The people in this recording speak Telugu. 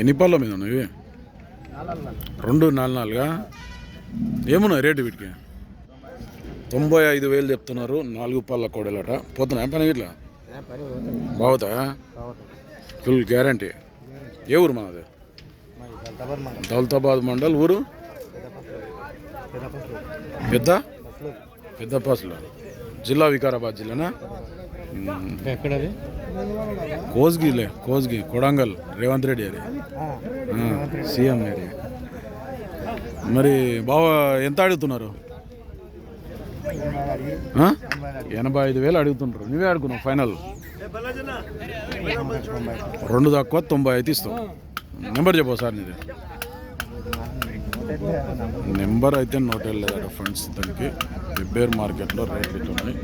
ఎన్ని పళ్ళ మీద ఉన్నాయి రెండు నాలుగు నాలుగా? ఏమున్నాయి రేటు వీటికి? తొంభై ఐదు వేలు చెప్తున్నారు నాలుగు పళ్ళ కోడలట. పోతున్నాయి పని ఇట్లా బాగుతా ఫుల్ గ్యారంటీ. ఏ ఊరు మనది దౌలతాబాద్ మండల్ ఊరు? పెద్ద? పెద్ద పాసులు జిల్లా వికారాబాద్ జిల్లానా? ఎక్కడది? కోస్గిలే కోస్గి కొడంగల్ రేవంత్ రెడ్డి అది సీఎం ఏరియా మరి బావ ఎంత అడుగుతున్నారు? ఎనభై ఐదు వేలు అడుగుతుంటారు నువ్వే అడుగున్నావు ఫైనల్. రెండు తక్కువ తొంభై అయితే ఇస్తావు నెంబర్ చెప్పు సార్ నీది. నెంబర్ అయితే నోట్ వెళ్ళలేదట ఫ్రెండ్స్ దానికి వెబ్బేర్ మార్కెట్లో రేట్లు ఉన్నాయి.